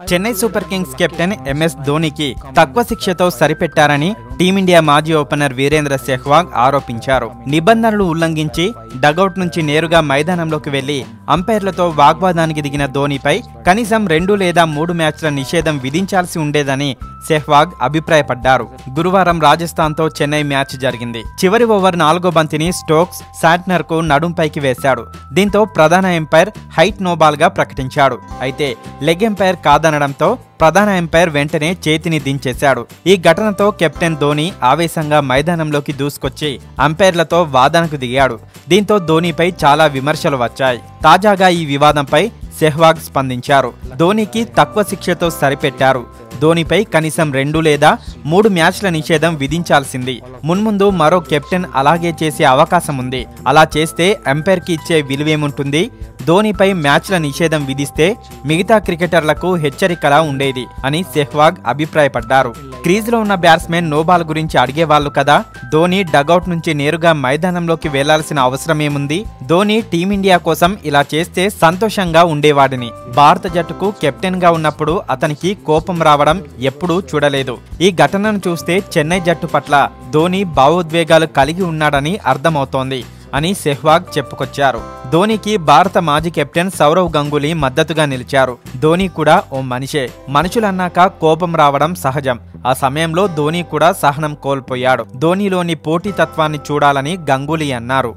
Chennai super kings captain MS ధోనికి తక్కువ శిక్షతో సరిపెట్టారని టీమిండియా మాజీ ఓపెనర్ వీరేంద్ర సెహ్వాగ్ ఆరోపించారు. నిబంధనలు ఉల్లంఘించి డగౌట్ నుంచి నేరుగా మైదానంలోకి వెళ్ళి అంపైర్లతో వాగ్వాదానికి దిగిన ధోనిపై కనీసం రెండు లేదా మూడు మ్యాచ్ల నిషేధం విధించాల్సి ఉండేదని సెహ్వాగ్ అభిప్రాయపడ్డారు. గురువారం రాజస్థాన్తో చెన్నై మ్యాచ్ జరిగింది. చివరి ఓవర్ నాలుగో బంతిని స్టోక్స్ శాట్నర్కు నడుంపైకి వేశాడు. దీంతో ప్రధాన ఎంపైర్ హైట్ నోబాల్గా ప్రకటించాడు. అయితే లెగ్ ఎంపైర్ కాదనడంతో ప్రధాన ఎంపైర్ వెంటనే చేతిని దించేశాడు. ఈ ఘటనతో కెప్టెన్ ధోని ఆవేశంగా మైదానంలోకి దూసుకొచ్చి అంపైర్లతో వాదనకు దిగాడు. దీంతో ధోనిపై చాలా విమర్శలు వచ్చాయి. తాజాగా ఈ వివాదంపై సెహ్వాగ్ స్పందించారు. ధోనికి తక్కువ శిక్షతో సరిపెట్టారు. ధోనిపై కనీసం రెండు లేదా మూడు మ్యాచ్ల నిషేధం విధించాల్సింది. మున్ముందు మరో కెప్టెన్ అలాగే చేసే అవకాశం ఉంది. అలా చేస్తే ఎంపైర్కి ఇచ్చే విలువేముంటుంది? ధోనిపై మ్యాచ్ల నిషేధం విధిస్తే మిగతా క్రికెటర్లకు హెచ్చరికలా ఉండేది అని సెహ్వాగ్ అభిప్రాయపడ్డారు. క్రీజ్లో ఉన్న బ్యాట్స్మెన్ నోబాల్ గురించి అడిగేవాళ్ళు కదా? ధోని డగౌట్ నుంచి నేరుగా మైదానంలోకి వెళ్ళాల్సిన అవసరమేముంది? ధోని టీమిండియా కోసం ఇలా చేస్తే సంతోషంగా ఉండేవాడిని. భారత జట్టుకు కెప్టెన్గా ఉన్నప్పుడు అతనికి కోపం రావడం ఎప్పుడూ చూడలేదు. ఈ ఘటనను చూస్తే చెన్నై జట్టు పట్ల ధోని భావోద్వేగాలు కలిగి ఉన్నాడని అర్థమవుతోంది అని సెహ్వాగ్ చెప్పుకొచ్చారు. ధోనికి భారత మాజీ కెప్టెన్ సౌరవ్ గంగూలీ మద్దతుగా నిలిచారు. ధోని కూడా ఓ మనిషే. మనుషులన్నాక కోపం రావడం సహజం. ఆ సమయంలో ధోని కూడా సహనం కోల్పోయాడు. ధోనిలోని పోటీతత్వాన్ని చూడాలని గంగూలీ అన్నారు.